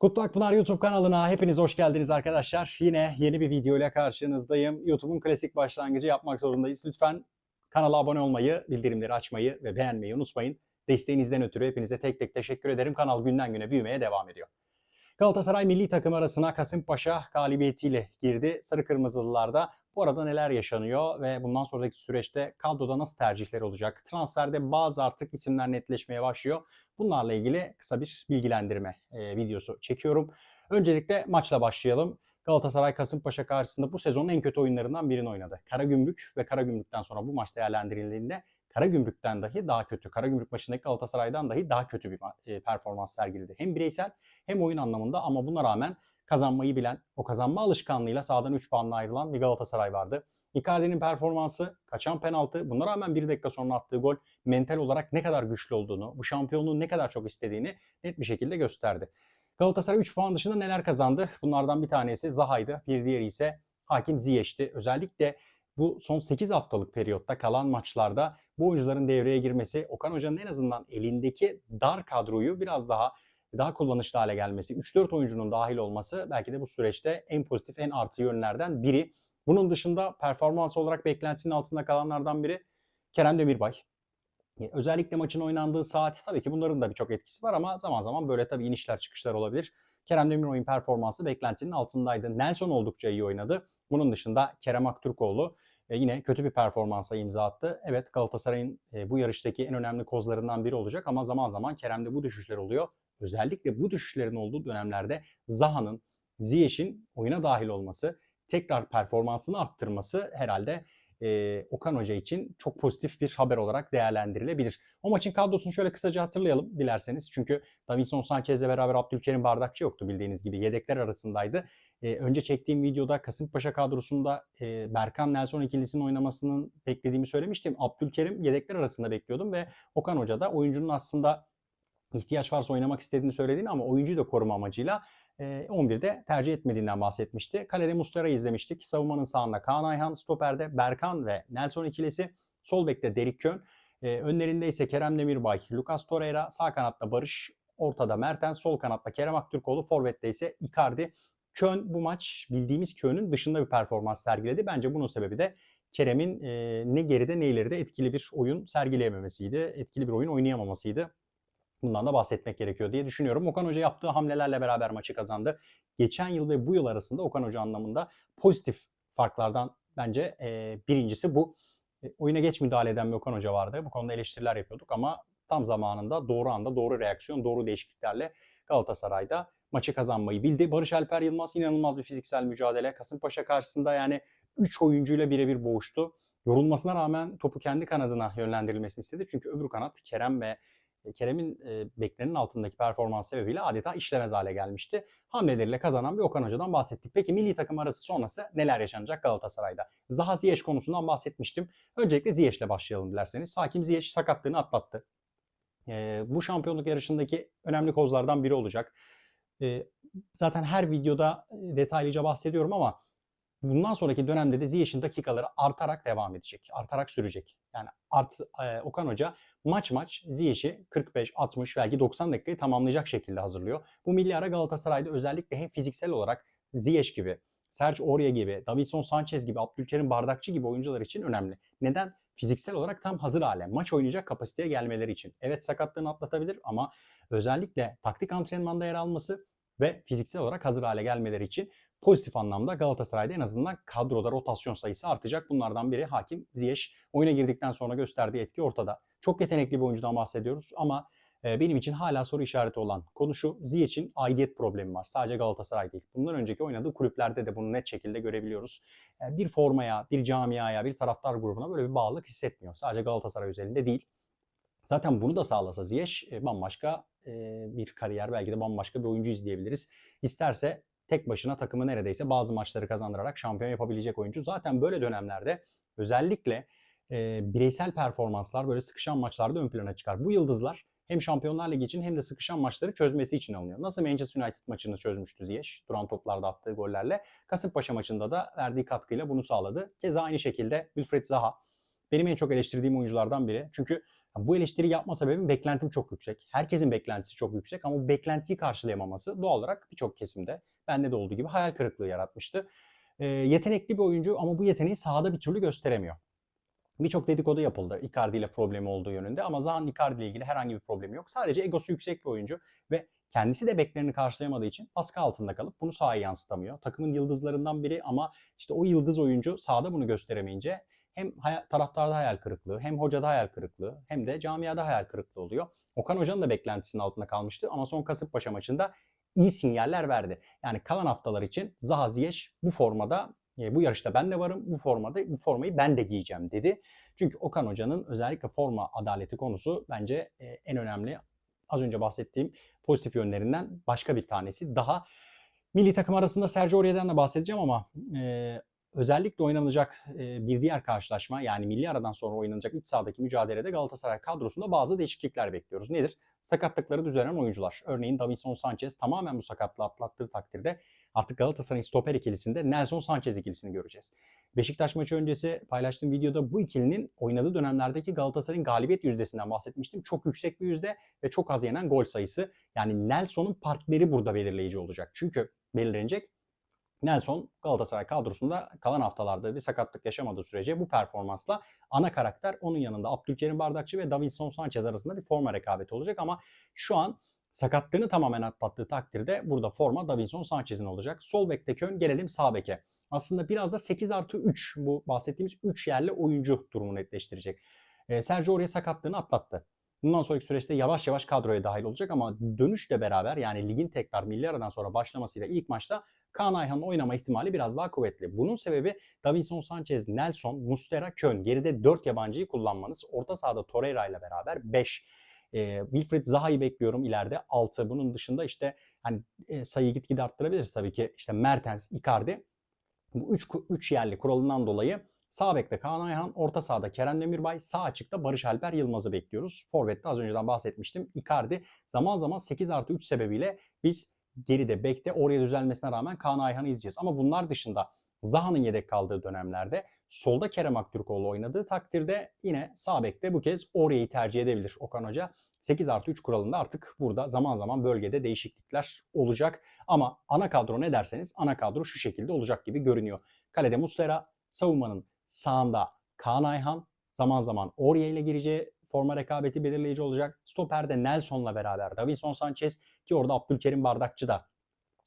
Kutlu Akpınar YouTube kanalına hepiniz hoş geldiniz arkadaşlar. Yine yeni bir video ile karşınızdayım. YouTube'un klasik başlangıcı yapmak zorundayız. Lütfen kanala abone olmayı, bildirimleri açmayı ve beğenmeyi unutmayın. Desteğinizden ötürü hepinize tek tek teşekkür ederim. Kanal günden güne büyümeye devam ediyor. Galatasaray milli takım arasına Kasımpaşa galibiyetiyle girdi. Sarı Kırmızılılarda bu arada neler yaşanıyor ve bundan sonraki süreçte kadroda nasıl tercihler olacak? Transferde bazı artık isimler netleşmeye başlıyor. Bunlarla ilgili kısa bir bilgilendirme e, videosu çekiyorum. Öncelikle maçla başlayalım. Galatasaray Kasımpaşa karşısında bu sezonun en kötü oyunlarından birini oynadı. Karagümrük ve Karagümrük'ten sonra bu maç değerlendirildiğinde Karagümrük'ten dahi daha kötü, Karagümrük maçındaki Galatasaray'dan dahi daha kötü bir e, performans sergiledi. Hem bireysel hem oyun anlamında ama buna rağmen kazanmayı bilen, o kazanma alışkanlığıyla sahadan 3 puanla ayrılan bir Galatasaray vardı. Icardi'nin performansı, kaçan penaltı, buna rağmen 1 dakika sonra attığı gol mental olarak ne kadar güçlü olduğunu, bu şampiyonluğu ne kadar çok istediğini net bir şekilde gösterdi. Galatasaray 3 puan dışında neler kazandı? Bunlardan bir tanesi Zaha'ydı, bir diğeri ise Hakim Ziyech'ti. Özellikle bu son 8 haftalık periyotta kalan maçlarda bu oyuncuların devreye girmesi, Okan Hoca'nın en azından elindeki dar kadroyu biraz daha daha kullanışlı hale gelmesi, 3-4 oyuncunun dahil olması belki de bu süreçte en pozitif, en artı yönlerden biri. Bunun dışında performans olarak beklentinin altında kalanlardan biri Kerem Demirbay. E, Özellikle maçın oynandığı saat tabii ki bunların da birçok etkisi var ama zaman zaman böyle tabii inişler çıkışlar olabilir. Kerem Demirbay'ın performansı beklentinin altındaydı. Nelson oldukça iyi oynadı. Bunun dışında Kerem Aktürkoğlu e, yine kötü bir performansa imza attı. Evet Galatasaray'ın e, bu yarıştaki en önemli kozlarından biri olacak ama zaman zaman Kerem'de bu düşüşler oluyor. Özellikle bu düşüşlerin olduğu dönemlerde Zaha'nın, Ziyech'in oyuna dahil olması, tekrar performansını arttırması herhalde e, Okan Hoca için çok pozitif bir haber olarak değerlendirilebilir. O maçın kadrosunu şöyle kısaca hatırlayalım dilerseniz. Çünkü Davinson Sanchez'le beraber Abdülkerim Bardakçı yoktu bildiğiniz gibi. Yedekler arasındaydı. E, önce çektiğim videoda Kasımpaşa kadrosunda e, Berkan Nelson ikilisinin oynamasının beklediğimi söylemiştim. Abdülkerim yedekler arasında bekliyordum ve Okan Hoca da oyuncunun aslında ihtiyaç varsa oynamak istediğini söylediğini ama oyuncuyu da koruma amacıyla e, 11'de tercih etmediğinden bahsetmişti. Kalede Muslera'yı izlemiştik. Savunmanın sağında Kaan Ayhan, stoperde Berkan ve Nelson ikilisi. Sol bekte Derik Kön. E, önlerinde ise Kerem Demirbay, Lucas Torreira, sağ kanatta Barış, ortada Mertens, sol kanatta Kerem Aktürkoğlu, forvette ise Icardi. Kön bu maç bildiğimiz Kön'ün dışında bir performans sergiledi. Bence bunun sebebi de Kerem'in e, ne geride ne ileride etkili bir oyun sergileyememesiydi. Etkili bir oyun oynayamamasıydı. Bundan da bahsetmek gerekiyor diye düşünüyorum. Okan Hoca yaptığı hamlelerle beraber maçı kazandı. Geçen yıl ve bu yıl arasında Okan Hoca anlamında pozitif farklardan bence e, birincisi bu. E, oyuna geç müdahale eden bir Okan Hoca vardı. Bu konuda eleştiriler yapıyorduk ama tam zamanında doğru anda doğru reaksiyon, doğru değişikliklerle Galatasaray'da maçı kazanmayı bildi. Barış Alper Yılmaz inanılmaz bir fiziksel mücadele. Kasımpaşa karşısında yani 3 oyuncuyla birebir boğuştu. Yorulmasına rağmen topu kendi kanadına yönlendirilmesini istedi. Çünkü öbür kanat Kerem ve Kerem'in e, beklenenin altındaki performans sebebiyle adeta işlemez hale gelmişti. Hamleleriyle kazanan bir Okan Hoca'dan bahsettik. Peki milli takım arası sonrası neler yaşanacak Galatasaray'da? Zaha Ziyech konusundan bahsetmiştim. Öncelikle Ziyech'le başlayalım dilerseniz. Hakim Ziyech sakatlığını atlattı. E, bu şampiyonluk yarışındaki önemli kozlardan biri olacak. E, zaten her videoda e, detaylıca bahsediyorum ama bundan sonraki dönemde de Ziyech'in dakikaları artarak devam edecek. Artarak sürecek. Yani art, e, Okan Hoca maç maç Ziyech'i 45, 60 belki 90 dakikayı tamamlayacak şekilde hazırlıyor. Bu milli ara Galatasaray'da özellikle hem fiziksel olarak Ziyech gibi, Serge Aurier gibi, Davinson Sanchez gibi, Abdülkerim Bardakçı gibi oyuncular için önemli. Neden? Fiziksel olarak tam hazır hale, maç oynayacak kapasiteye gelmeleri için. Evet sakatlığını atlatabilir ama özellikle taktik antrenmanda yer alması ve fiziksel olarak hazır hale gelmeleri için pozitif anlamda Galatasaray'da en azından kadroda rotasyon sayısı artacak. Bunlardan biri Hakim Ziyech. Oyuna girdikten sonra gösterdiği etki ortada. Çok yetenekli bir oyuncudan bahsediyoruz ama e, benim için hala soru işareti olan konu şu. Ziyech'in aidiyet problemi var. Sadece Galatasaray değil. Bundan önceki oynadığı kulüplerde de bunu net şekilde görebiliyoruz. E, Bir formaya, bir camiaya, bir taraftar grubuna böyle bir bağlılık hissetmiyor. Sadece Galatasaray özelinde değil. Zaten bunu da sağlasa Ziyech e, bambaşka e, bir kariyer belki de bambaşka bir oyuncu izleyebiliriz. İsterse tek başına takımı neredeyse bazı maçları kazandırarak şampiyon yapabilecek oyuncu. Zaten böyle dönemlerde özellikle e, bireysel performanslar böyle sıkışan maçlarda ön plana çıkar. Bu yıldızlar hem Şampiyonlar Ligi için hem de sıkışan maçları çözmesi için alınıyor. Nasıl Manchester United maçını çözmüştü Ziyech duran toplarda attığı gollerle. Kasımpaşa maçında da verdiği katkıyla bunu sağladı. Keza aynı şekilde Wilfried Zaha benim en çok eleştirdiğim oyunculardan biri. Çünkü Bu eleştiri yapma sebebim beklentim çok yüksek. Herkesin beklentisi çok yüksek ama bu beklentiyi karşılayamaması doğal olarak birçok kesimde bende de olduğu gibi hayal kırıklığı yaratmıştı. E, yetenekli bir oyuncu ama bu yeteneği sahada bir türlü gösteremiyor. Birçok dedikodu yapıldı Icardi ile problemi olduğu yönünde ama Zaha'nın Icardi ile ilgili herhangi bir problemi yok. Sadece egosu yüksek bir oyuncu ve kendisi de beklerini karşılayamadığı için baskı altında kalıp bunu sahaya yansıtamıyor. Takımın yıldızlarından biri ama işte o yıldız oyuncu sahada bunu gösteremeyince hem taraftarda hayal kırıklığı, hem hocada hayal kırıklığı, hem de camiada hayal kırıklığı oluyor. Okan Hoca'nın da beklentisinin altında kalmıştı ama son Kasımpaşa maçında iyi sinyaller verdi. Yani kalan haftalar için Zaha Ziyech bu formada e, bu yarışta ben de varım. Bu formada bu formayı ben de giyeceğim dedi. Çünkü Okan Hoca'nın özellikle forma adaleti konusu bence e, en önemli. Az önce bahsettiğim pozitif yönlerinden başka bir tanesi. Daha milli takım arasında Sergio Aurier'den de bahsedeceğim ama e, özellikle oynanacak bir diğer karşılaşma yani milli aradan sonra oynanacak iç sahadaki mücadelede Galatasaray kadrosunda bazı değişiklikler bekliyoruz. Nedir? Sakatlıkları düzelen oyuncular. Örneğin Davinson Sanchez tamamen bu sakatlığı atlattığı takdirde artık Galatasaray'ın stoper ikilisinde Nelson Sanchez ikilisini göreceğiz. Beşiktaş maçı öncesi paylaştığım videoda bu ikilinin oynadığı dönemlerdeki Galatasaray'ın galibiyet yüzdesinden bahsetmiştim. Çok yüksek bir yüzde ve çok az yenen gol sayısı. Yani Nelson'un partneri burada belirleyici olacak. Çünkü belirlenecek Nelson Galatasaray kadrosunda kalan haftalarda bir sakatlık yaşamadığı sürece bu performansla ana karakter onun yanında Abdülkerim Bardakçı ve Davinson Sanchez arasında bir forma rekabeti olacak ama şu an sakatlığını tamamen atlattığı takdirde burada forma Davinson Sanchez'in olacak. Sol bekte Kön gelelim sağ beke. Aslında biraz da 8 artı 3 bu bahsettiğimiz 3 yerli oyuncu durumu netleştirecek. Ee, Sergio oraya sakatlığını atlattı. Bundan sonraki süreçte yavaş yavaş kadroya dahil olacak ama dönüşle beraber yani ligin tekrar milli aradan sonra başlamasıyla ilk maçta Kaan Ayhan'ın oynama ihtimali biraz daha kuvvetli. Bunun sebebi Davinson Sanchez, Nelson, Mustera, Kön. Geride 4 yabancıyı kullanmanız. Orta sahada Torreira ile beraber 5. E, Wilfried Zaha'yı bekliyorum ileride 6. Bunun dışında işte hani e, sayıyı gitgide arttırabiliriz tabii ki. İşte Mertens, Icardi. Bu 3 3 yerli kuralından dolayı Sağ bekte Kaan Ayhan, orta sahada Kerem Demirbay, sağ açıkta Barış Alper Yılmaz'ı bekliyoruz. Forvet'te az önceden bahsetmiştim. Icardi zaman zaman 8 artı 3 sebebiyle biz geride bekte oraya düzelmesine rağmen Kaan Ayhan'ı izleyeceğiz. Ama bunlar dışında Zaha'nın yedek kaldığı dönemlerde solda Kerem Aktürkoğlu oynadığı takdirde yine sağ bekte bu kez orayı tercih edebilir Okan Hoca. 8 artı 3 kuralında artık burada zaman zaman bölgede değişiklikler olacak. Ama ana kadro ne derseniz ana kadro şu şekilde olacak gibi görünüyor. Kalede Muslera, savunmanın sağında Kaan Ayhan, zaman zaman Oriye ile gireceği forma rekabeti belirleyici olacak. Stoper'de Nelson'la beraber Davinson Sanchez ki orada Abdülkerim Bardakçı da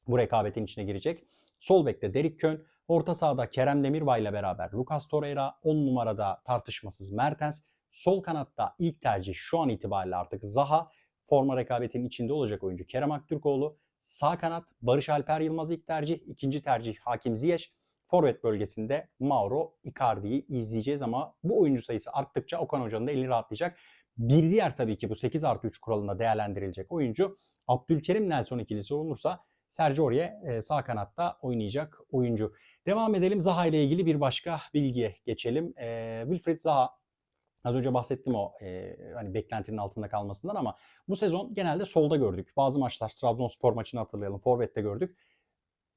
bu rekabetin içine girecek. Sol bekte Derik Kön, orta sahada Kerem Demirbay ile beraber Lucas Torreira, 10 numarada tartışmasız Mertens, sol kanatta ilk tercih şu an itibariyle artık Zaha, forma rekabetinin içinde olacak oyuncu Kerem Aktürkoğlu, sağ kanat Barış Alper Yılmaz ilk tercih, ikinci tercih Hakim Ziyech, Forvet bölgesinde Mauro Icardi'yi izleyeceğiz ama bu oyuncu sayısı arttıkça Okan Hoca'nın da eli rahatlayacak. Bir diğer tabii ki bu 8 artı 3 kuralında değerlendirilecek oyuncu Abdülkerim Nelson ikilisi olursa Sergio Aurier sağ kanatta oynayacak oyuncu. Devam edelim Zaha ile ilgili bir başka bilgiye geçelim. E, Wilfried Zaha Az önce bahsettim o e, hani beklentinin altında kalmasından ama bu sezon genelde solda gördük. Bazı maçlar Trabzonspor maçını hatırlayalım. Forvet'te gördük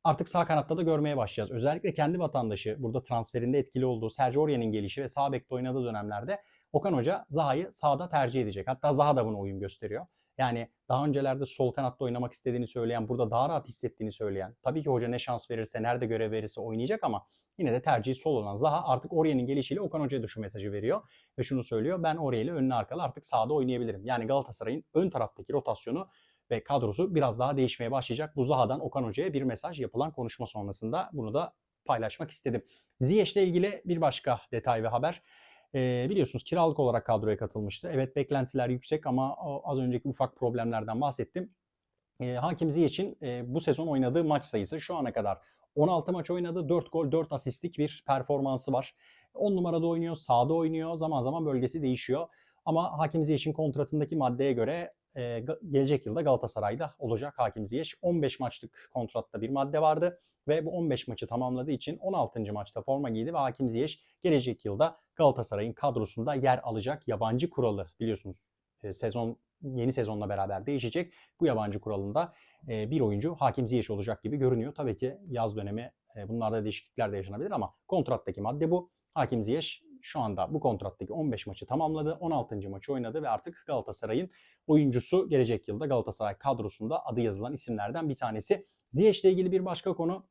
artık sağ kanatta da görmeye başlayacağız. Özellikle kendi vatandaşı burada transferinde etkili olduğu Sergio Aurier'in gelişi ve sağ bekte oynadığı dönemlerde Okan Hoca Zaha'yı sağda tercih edecek. Hatta Zaha da buna uyum gösteriyor. Yani daha öncelerde sol kanatta oynamak istediğini söyleyen, burada daha rahat hissettiğini söyleyen, tabii ki hoca ne şans verirse, nerede görev verirse oynayacak ama yine de tercihi sol olan Zaha artık Aurier'in gelişiyle Okan Hoca'ya da şu mesajı veriyor ve şunu söylüyor. Ben Aurier'le önüne arkalı artık sağda oynayabilirim. Yani Galatasaray'ın ön taraftaki rotasyonu ve kadrosu biraz daha değişmeye başlayacak. Bu Zaha'dan Okan Hoca'ya bir mesaj yapılan konuşma sonrasında bunu da paylaşmak istedim. Ziyech ile ilgili bir başka detay ve haber. E, biliyorsunuz kiralık olarak kadroya katılmıştı. Evet beklentiler yüksek ama az önceki ufak problemlerden bahsettim. E, Hakim Ziyech'in e, bu sezon oynadığı maç sayısı şu ana kadar 16 maç oynadı. 4 gol 4 asistlik bir performansı var. 10 numarada oynuyor, sağda oynuyor. Zaman zaman bölgesi değişiyor. Ama Hakim Ziyech'in kontratındaki maddeye göre e, gelecek yılda Galatasaray'da olacak Hakim Ziyech. 15 maçlık kontratta bir madde vardı ve bu 15 maçı tamamladığı için 16. maçta forma giydi ve Hakim Ziyech gelecek yılda Galatasaray'ın kadrosunda yer alacak yabancı kuralı biliyorsunuz e, sezon yeni sezonla beraber değişecek. Bu yabancı kuralında e, bir oyuncu Hakim Ziyech olacak gibi görünüyor. Tabii ki yaz dönemi e, bunlarda değişiklikler de yaşanabilir ama kontrattaki madde bu. Hakim Ziyech şu anda bu kontrattaki 15 maçı tamamladı. 16. maçı oynadı ve artık Galatasaray'ın oyuncusu gelecek yılda Galatasaray kadrosunda adı yazılan isimlerden bir tanesi. Ziyech ile ilgili bir başka konu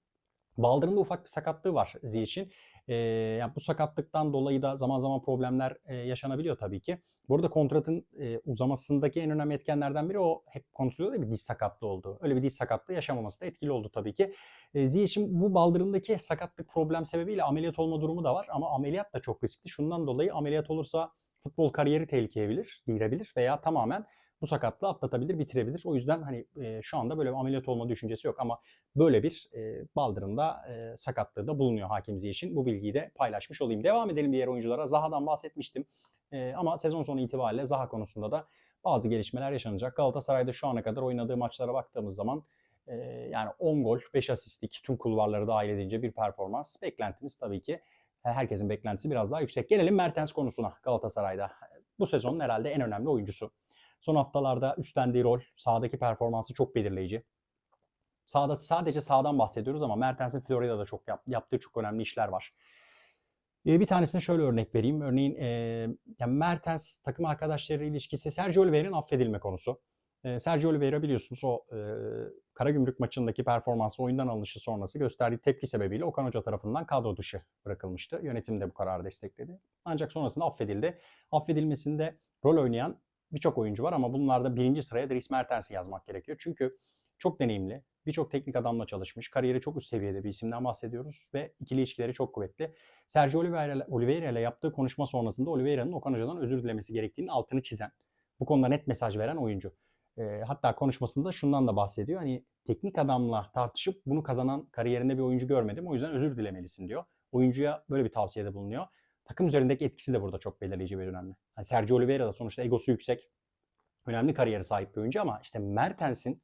Baldırında ufak bir sakatlığı var Ziyech'in. Ee, yani bu sakatlıktan dolayı da zaman zaman problemler e, yaşanabiliyor tabii ki. Bu arada kontratın e, uzamasındaki en önemli etkenlerden biri o hep konuşuluyor da bir diz sakatlığı oldu. Öyle bir diz sakatlığı yaşamaması da etkili oldu tabii ki. E, Ziyech'in bu baldırındaki sakatlık problem sebebiyle ameliyat olma durumu da var ama ameliyat da çok riskli. Şundan dolayı ameliyat olursa futbol kariyeri tehlikeye girebilir veya tamamen bu sakatlığı atlatabilir, bitirebilir. O yüzden hani e, şu anda böyle bir ameliyat olma düşüncesi yok ama böyle bir e, baldırında e, sakatlığı da bulunuyor Hakim Ziyech'in. Bu bilgiyi de paylaşmış olayım. Devam edelim diğer oyunculara. Zaha'dan bahsetmiştim. E, ama sezon sonu itibariyle Zaha konusunda da bazı gelişmeler yaşanacak. Galatasaray'da şu ana kadar oynadığı maçlara baktığımız zaman e, yani 10 gol, 5 asistlik tüm kulvarları dahil edince bir performans. Beklentimiz tabii ki herkesin beklentisi biraz daha yüksek. Gelelim Mertens konusuna Galatasaray'da. Bu sezonun herhalde en önemli oyuncusu. Son haftalarda üstlendiği rol, sahadaki performansı çok belirleyici. Sağda sadece sağdan bahsediyoruz ama Mertens'in Florida'da çok yap, yaptığı çok önemli işler var. Ee, bir tanesine şöyle örnek vereyim. Örneğin e, yani Mertens takım arkadaşları ilişkisi Sergio Oliveira'nın affedilme konusu. E, Sergio Oliveira biliyorsunuz o e, Karagümrük maçındaki performansı oyundan alınışı sonrası gösterdiği tepki sebebiyle Okan Hoca tarafından kadro dışı bırakılmıştı. Yönetim de bu kararı destekledi. Ancak sonrasında affedildi. Affedilmesinde rol oynayan birçok oyuncu var ama bunlarda birinci sıraya Dries Mertens'i yazmak gerekiyor. Çünkü çok deneyimli, birçok teknik adamla çalışmış, kariyeri çok üst seviyede bir isimden bahsediyoruz ve ikili ilişkileri çok kuvvetli. Sergio Oliveira, ile yaptığı konuşma sonrasında Oliveira'nın Okan Hoca'dan özür dilemesi gerektiğinin altını çizen, bu konuda net mesaj veren oyuncu. E, hatta konuşmasında şundan da bahsediyor. Hani teknik adamla tartışıp bunu kazanan kariyerinde bir oyuncu görmedim. O yüzden özür dilemelisin diyor. Oyuncuya böyle bir tavsiyede bulunuyor takım üzerindeki etkisi de burada çok belirleyici ve önemli. Yani Sergio Oliveira da sonuçta egosu yüksek, önemli kariyeri sahip bir oyuncu ama işte Mertens'in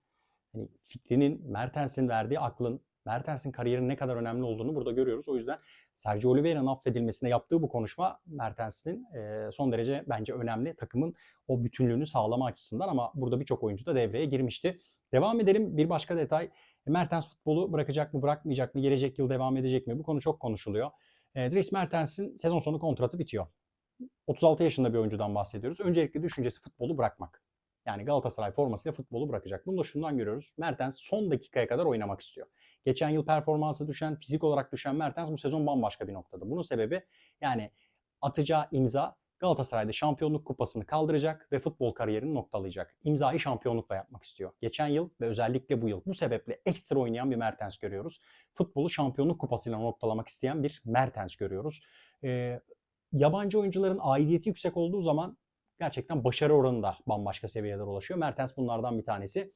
hani fikrinin, Mertens'in verdiği aklın, Mertens'in kariyerinin ne kadar önemli olduğunu burada görüyoruz. O yüzden Sergio Oliveira'nın affedilmesine yaptığı bu konuşma Mertens'in son derece bence önemli. Takımın o bütünlüğünü sağlama açısından ama burada birçok oyuncu da devreye girmişti. Devam edelim. Bir başka detay. Mertens futbolu bırakacak mı, bırakmayacak mı, gelecek yıl devam edecek mi? Bu konu çok konuşuluyor. E, Dries Mertens'in sezon sonu kontratı bitiyor. 36 yaşında bir oyuncudan bahsediyoruz. Öncelikle düşüncesi futbolu bırakmak. Yani Galatasaray formasıyla futbolu bırakacak. Bunu da şundan görüyoruz. Mertens son dakikaya kadar oynamak istiyor. Geçen yıl performansı düşen, fizik olarak düşen Mertens bu sezon bambaşka bir noktada. Bunun sebebi yani atacağı imza Galatasaray'da şampiyonluk kupasını kaldıracak ve futbol kariyerini noktalayacak. İmzayı şampiyonlukla yapmak istiyor. Geçen yıl ve özellikle bu yıl bu sebeple ekstra oynayan bir Mertens görüyoruz. Futbolu şampiyonluk kupasıyla noktalamak isteyen bir Mertens görüyoruz. Ee, yabancı oyuncuların aidiyeti yüksek olduğu zaman gerçekten başarı oranı da bambaşka seviyelere ulaşıyor. Mertens bunlardan bir tanesi.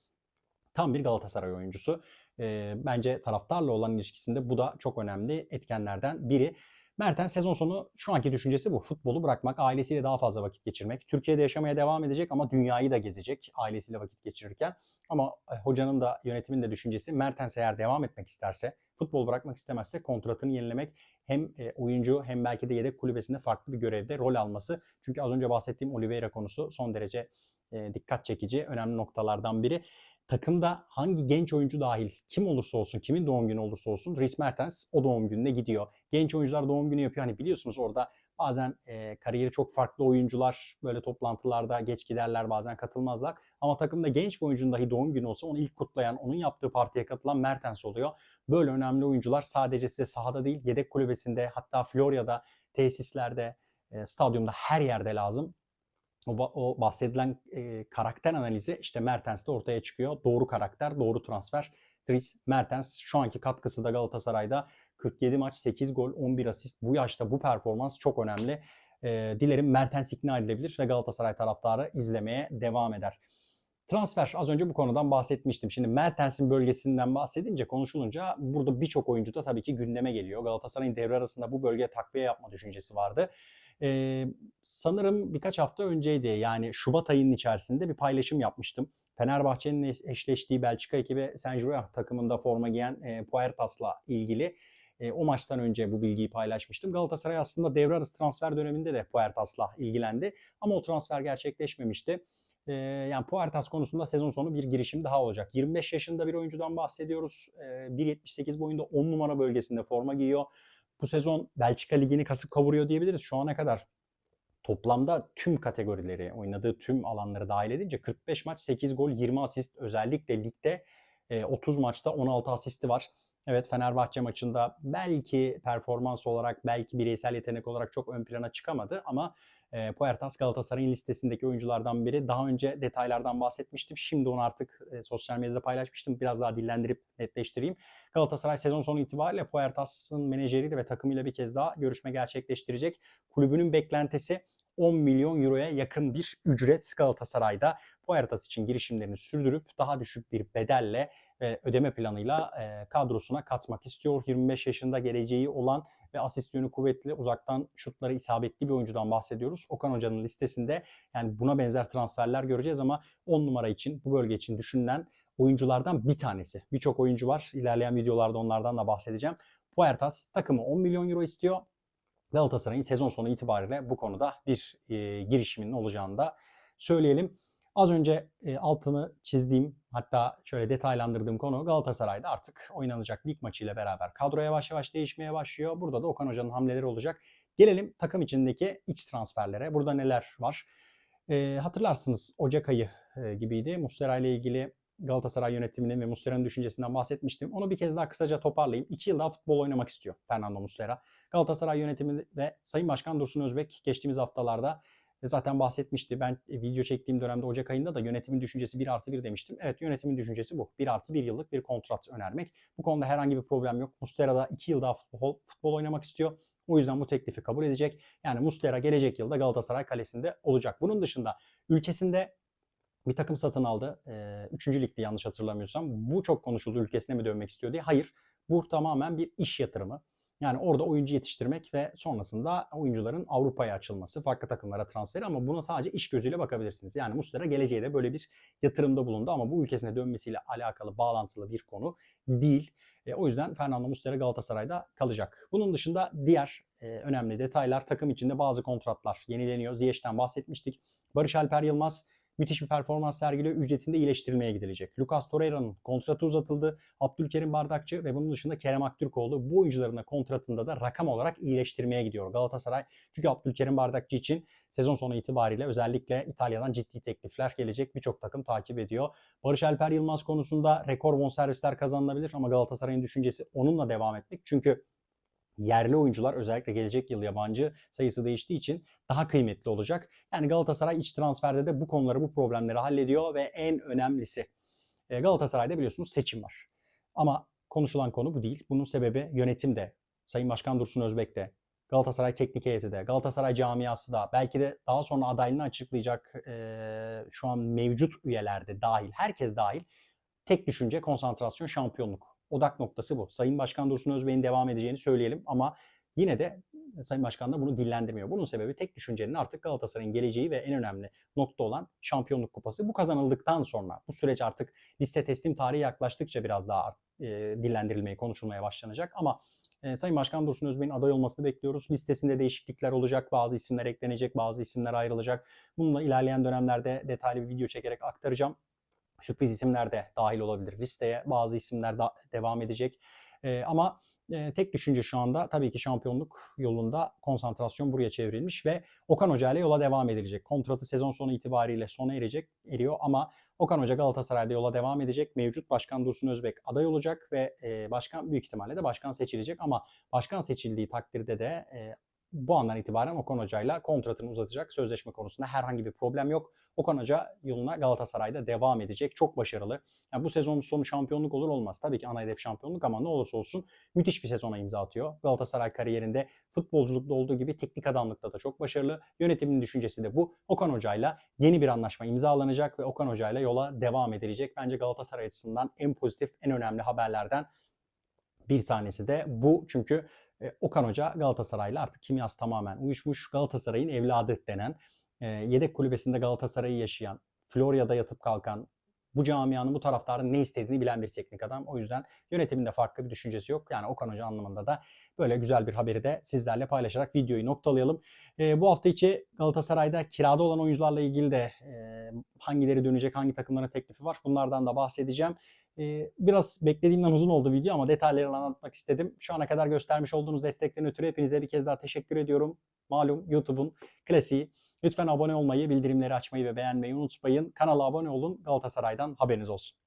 Tam bir Galatasaray oyuncusu. E, bence taraftarla olan ilişkisinde bu da çok önemli etkenlerden biri. Mertens sezon sonu şu anki düşüncesi bu. Futbolu bırakmak, ailesiyle daha fazla vakit geçirmek. Türkiye'de yaşamaya devam edecek ama dünyayı da gezecek ailesiyle vakit geçirirken. Ama e, hocanın da yönetimin de düşüncesi Mertens eğer devam etmek isterse, futbol bırakmak istemezse kontratını yenilemek hem e, oyuncu hem belki de yedek kulübesinde farklı bir görevde rol alması. Çünkü az önce bahsettiğim Oliveira konusu son derece e, dikkat çekici, önemli noktalardan biri takımda hangi genç oyuncu dahil kim olursa olsun, kimin doğum günü olursa olsun Dries Mertens o doğum gününe gidiyor. Genç oyuncular doğum günü yapıyor. Hani biliyorsunuz orada bazen e, kariyeri çok farklı oyuncular böyle toplantılarda geç giderler bazen katılmazlar. Ama takımda genç bir oyuncunun dahi doğum günü olsa onu ilk kutlayan, onun yaptığı partiye katılan Mertens oluyor. Böyle önemli oyuncular sadece size sahada değil yedek kulübesinde hatta Florya'da, tesislerde, e, stadyumda her yerde lazım o, o bahsedilen e, karakter analizi işte Mertens'te ortaya çıkıyor. Doğru karakter, doğru transfer. Dries Mertens şu anki katkısı da Galatasaray'da 47 maç, 8 gol, 11 asist. Bu yaşta bu performans çok önemli. E, dilerim Mertens ikna edilebilir ve Galatasaray taraftarı izlemeye devam eder. Transfer az önce bu konudan bahsetmiştim. Şimdi Mertens'in bölgesinden bahsedince konuşulunca burada birçok oyuncu da tabii ki gündeme geliyor. Galatasaray'ın devre arasında bu bölgeye takviye yapma düşüncesi vardı. Ee, sanırım birkaç hafta önceydi yani Şubat ayının içerisinde bir paylaşım yapmıştım. Fenerbahçe'nin eşleştiği Belçika ekibi Saint-Giraud takımında forma giyen e, Puertas'la ilgili e, o maçtan önce bu bilgiyi paylaşmıştım. Galatasaray aslında devre arası transfer döneminde de Puertas'la ilgilendi ama o transfer gerçekleşmemişti. E, yani Puertas konusunda sezon sonu bir girişim daha olacak. 25 yaşında bir oyuncudan bahsediyoruz. E, 1.78 boyunda 10 numara bölgesinde forma giyiyor bu sezon Belçika Ligi'ni kasıp kavuruyor diyebiliriz. Şu ana kadar toplamda tüm kategorileri, oynadığı tüm alanları dahil edince 45 maç, 8 gol, 20 asist özellikle ligde 30 maçta 16 asisti var. Evet Fenerbahçe maçında belki performans olarak, belki bireysel yetenek olarak çok ön plana çıkamadı ama e, Puertas Galatasaray'ın listesindeki oyunculardan biri. Daha önce detaylardan bahsetmiştim. Şimdi onu artık e, sosyal medyada paylaşmıştım. Biraz daha dillendirip netleştireyim. Galatasaray sezon sonu itibariyle Puertas'ın menajeriyle ve takımıyla bir kez daha görüşme gerçekleştirecek. Kulübünün beklentisi 10 milyon euroya yakın bir ücret Galatasaray'da Puertas için girişimlerini sürdürüp daha düşük bir bedelle ve ödeme planıyla e, kadrosuna katmak istiyor. 25 yaşında geleceği olan ve asist yönü kuvvetli, uzaktan şutları isabetli bir oyuncudan bahsediyoruz. Okan Hoca'nın listesinde yani buna benzer transferler göreceğiz ama 10 numara için, bu bölge için düşünülen oyunculardan bir tanesi. Birçok oyuncu var. İlerleyen videolarda onlardan da bahsedeceğim. Puertas takımı 10 milyon euro istiyor. Galatasaray'ın sezon sonu itibariyle bu konuda bir e, girişiminin olacağını da söyleyelim. Az önce e, altını çizdiğim hatta şöyle detaylandırdığım konu Galatasaray'da artık oynanacak lig maçıyla beraber kadro yavaş yavaş değişmeye başlıyor. Burada da Okan Hoca'nın hamleleri olacak. Gelelim takım içindeki iç transferlere. Burada neler var? E, hatırlarsınız Ocak ayı e, gibiydi. Muslera ile ilgili Galatasaray yönetiminin ve Muslera'nın düşüncesinden bahsetmiştim. Onu bir kez daha kısaca toparlayayım. İki yıl daha futbol oynamak istiyor Fernando Muslera. Galatasaray yönetimi ve Sayın Başkan Dursun Özbek geçtiğimiz haftalarda zaten bahsetmişti. Ben video çektiğim dönemde Ocak ayında da yönetimin düşüncesi 1 artı 1 demiştim. Evet yönetimin düşüncesi bu. 1 artı 1 yıllık bir kontrat önermek. Bu konuda herhangi bir problem yok. Muslera da 2 yıl daha futbol, futbol oynamak istiyor. O yüzden bu teklifi kabul edecek. Yani Muslera gelecek yılda Galatasaray kalesinde olacak. Bunun dışında ülkesinde bir takım satın aldı. E, üçüncü ligde yanlış hatırlamıyorsam. Bu çok konuşuldu ülkesine mi dönmek istiyor diye. Hayır. Bu tamamen bir iş yatırımı. Yani orada oyuncu yetiştirmek ve sonrasında oyuncuların Avrupa'ya açılması, farklı takımlara transferi ama buna sadece iş gözüyle bakabilirsiniz. Yani Muslera geleceğe de böyle bir yatırımda bulundu ama bu ülkesine dönmesiyle alakalı, bağlantılı bir konu değil. E, o yüzden Fernando Muslera Galatasaray'da kalacak. Bunun dışında diğer e, önemli detaylar takım içinde bazı kontratlar yenileniyor. Ziyech'ten bahsetmiştik. Barış Alper Yılmaz müthiş bir performans sergiliyor. Ücretinde iyileştirilmeye gidilecek. Lucas Torreira'nın kontratı uzatıldı. Abdülkerim Bardakçı ve bunun dışında Kerem Aktürkoğlu bu oyuncuların da kontratında da rakam olarak iyileştirmeye gidiyor Galatasaray. Çünkü Abdülkerim Bardakçı için sezon sonu itibariyle özellikle İtalya'dan ciddi teklifler gelecek. Birçok takım takip ediyor. Barış Alper Yılmaz konusunda rekor bonservisler kazanılabilir ama Galatasaray'ın düşüncesi onunla devam etmek. Çünkü yerli oyuncular özellikle gelecek yıl yabancı sayısı değiştiği için daha kıymetli olacak. Yani Galatasaray iç transferde de bu konuları, bu problemleri hallediyor ve en önemlisi e, Galatasaray'da biliyorsunuz seçim var. Ama konuşulan konu bu değil. Bunun sebebi yönetim de, Sayın Başkan Dursun Özbek de, Galatasaray teknik heyeti de, Galatasaray camiası da, belki de daha sonra adaylığını açıklayacak e, şu an mevcut üyelerde dahil, herkes dahil tek düşünce konsantrasyon şampiyonluk odak noktası bu. Sayın Başkan Dursun Özbey'in devam edeceğini söyleyelim ama yine de Sayın Başkan da bunu dillendirmiyor. Bunun sebebi tek düşüncenin artık Galatasaray'ın geleceği ve en önemli nokta olan şampiyonluk kupası. Bu kazanıldıktan sonra bu süreç artık liste teslim tarihi yaklaştıkça biraz daha e, dillendirilmeye, konuşulmaya başlanacak ama e, Sayın Başkan Dursun Özbey'in aday olmasını bekliyoruz. Listesinde değişiklikler olacak, bazı isimler eklenecek, bazı isimler ayrılacak. Bununla ilerleyen dönemlerde detaylı bir video çekerek aktaracağım. Sürpriz isimler de dahil olabilir listeye. Bazı isimler da devam edecek. E, ama e, tek düşünce şu anda tabii ki şampiyonluk yolunda konsantrasyon buraya çevrilmiş ve Okan Hoca ile yola devam edilecek. Kontratı sezon sonu itibariyle sona erecek, eriyor ama Okan Hoca Galatasaray'da yola devam edecek. Mevcut başkan Dursun Özbek aday olacak ve e, başkan büyük ihtimalle de başkan seçilecek ama başkan seçildiği takdirde de e, bu andan itibaren Okan Hoca'yla kontratını uzatacak. Sözleşme konusunda herhangi bir problem yok. Okan Hoca yoluna Galatasaray'da devam edecek. Çok başarılı. Yani bu sezonun sonu şampiyonluk olur olmaz. Tabii ki ana hedef şampiyonluk ama ne olursa olsun müthiş bir sezona imza atıyor. Galatasaray kariyerinde futbolculukta olduğu gibi teknik adamlıkta da çok başarılı. Yönetimin düşüncesi de bu. Okan Hoca'yla yeni bir anlaşma imzalanacak ve Okan Hoca'yla yola devam edilecek. Bence Galatasaray açısından en pozitif, en önemli haberlerden bir tanesi de bu. Çünkü e, Okan Hoca Galatasaray'la artık kimyası tamamen uyuşmuş. Galatasaray'ın evladı denen, e, yedek kulübesinde Galatasaray'ı yaşayan, Florya'da yatıp kalkan, bu camianın, bu taraftarın ne istediğini bilen bir teknik adam. O yüzden yönetiminde farklı bir düşüncesi yok. Yani Okan Hoca anlamında da böyle güzel bir haberi de sizlerle paylaşarak videoyu noktalayalım. E, bu hafta içi Galatasaray'da kirada olan oyuncularla ilgili de e, hangileri dönecek, hangi takımların teklifi var bunlardan da bahsedeceğim. E, biraz beklediğimden uzun oldu video ama detaylarını anlatmak istedim. Şu ana kadar göstermiş olduğunuz destekten ötürü hepinize bir kez daha teşekkür ediyorum. Malum YouTube'un klasiği. Lütfen abone olmayı, bildirimleri açmayı ve beğenmeyi unutmayın. Kanala abone olun. Galatasaray'dan haberiniz olsun.